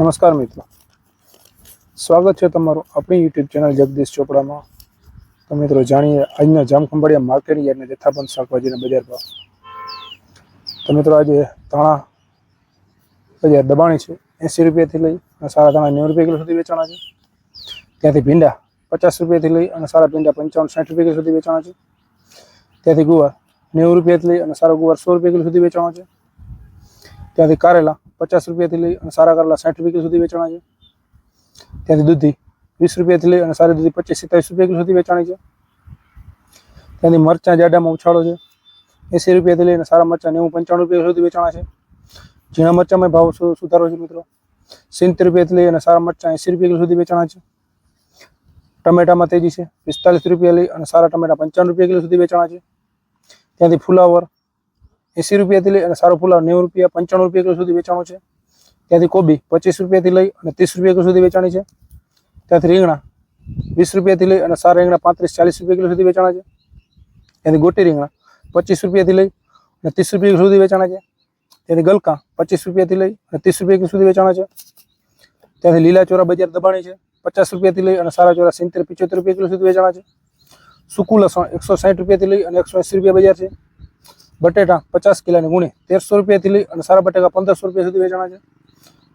નમસ્કાર મિત્રો. સ્વાગત છે તમારું આપણી યુટ્યુબ ચેનલ જગદીશ ચોપડામાં. તો મિત્રો જાણીએ આજના જામખંભાળિયા માર્કેટ યાર્ડના જથ્થાબંધ શાકભાજીના બજાર ભાવ. તો મિત્રો આજે ધાણા બજાર દબાણી છે. એંસી રૂપિયાથી લઈ અને સારા ધાણા નેવું રૂપિયા કિલો સુધી વેચાણા છે. ત્યાંથી ભીંડા પચાસ રૂપિયાથી લઈ અને સારા ભીંડા પંચાવન સાઠ રૂપિયા કિલો સુધી વેચાણા છે. ત્યાંથી ગુવાર નેવું રૂપિયાથી લઈ અને સારા ગુવાર સો રૂપિયા કિલો સુધી વેચાણો છે. ત્યાંથી કારેલા પચાસ રૂપિયાથી લઈ અને સારા કરલા સાઠ રૂપિયા સુધી વેચાણા છે. ત્યાંથી દૂધી વીસ રૂપિયાથી લઈ અને સારી દૂધી પચીસ સિત્તાવીસ રૂપિયા કિલો સુધી વેચાણી છે. ત્યાંથી મરચાં જાડામાં ઉછાળો છે. એંસી રૂપિયાથી લઈને સારા મરચાં નેવું પંચાણું રૂપિયા સુધી વેચાણા છે. ઝીણા મરચામાં ભાવ સુધારો છે મિત્રો. સિત્તેર રૂપિયાથી લઈ અને સારા મરચાં એંસી રૂપિયા સુધી વેચાણા છે. ટમેટામાં તેજી છે પિસ્તાલીસ રૂપિયા લઈ અને સારા ટમેટા પંચાવન રૂપિયા કિલો સુધી વેચાણા છે. ત્યાંથી ફુલાવર એંસી રૂપિયાથી લઈ અને સારો પુલાવ નેવું રૂપિયા, પંચાણું રૂપિયા કિલો સુધી વેચાણો છે. ત્યાંથી કોબી પચીસ રૂપિયાથી લઈ અને ત્રીસ રૂપિયા કિલો સુધી વેચાણી છે. ત્યાંથી રીંગણા વીસ રૂપિયાથી લઈ અને સારા રીંગણા પાંત્રીસ, ચાલીસ રૂપિયા કિલો સુધી વેચાણા છે. ત્યાંથી ગોટી રીંગણા પચીસ રૂપિયાથી લઈ અને ત્રીસ રૂપિયા કિલો સુધી વેચાણા છે. ત્યાંથી ગલકા પચીસ રૂપિયાથી લઈ અને ત્રીસ રૂપિયા કિલો સુધી વેચાણા છે. ત્યાંથી લીલા ચોરા બજાર દબાણી છે, પચાસ રૂપિયાથી લઈ અને સારા ચોરા સિત્તેર, પિચોતેર રૂપિયા કિલો સુધી વેચાણા છે. સૂકું એકસો સાઠ રૂપિયાથી લઈ અને એકસો એંસી રૂપિયા બજાર છે. બટેટા પચાસ કિલોની ગુણી તેરસો રૂપિયાથી લઈ અને સારા બટેકા પંદરસો રૂપિયા સુધી વેચાણા છે.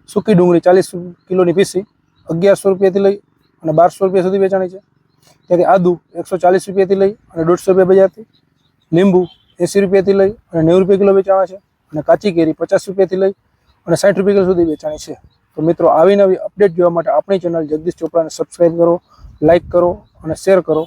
સૂકી ડુંગળી ચાલીસ કિલોની પીસી અગિયારસો રૂપિયાથી લઈ અને બારસો રૂપિયા સુધી વેચાણી છે. ત્યાંથી આદુ એકસો ચાલીસ રૂપિયાથી લઈ અને દોઢસો રૂપિયા બજારથી, લીંબુ એંસી રૂપિયાથી લઈ અને નેવું રૂપિયા કિલો વેચાણા છે અને કાચી કેરી પચાસ રૂપિયાથી લઈ અને સાઠ રૂપિયા કિલો સુધી વેચાણી છે. તો મિત્રો, આવી નવી અપડેટ જોવા માટે આપણી ચેનલ જગદીશ ચોપડાને સબસ્ક્રાઈબ કરો લાઇક કરો અને શેર કરો.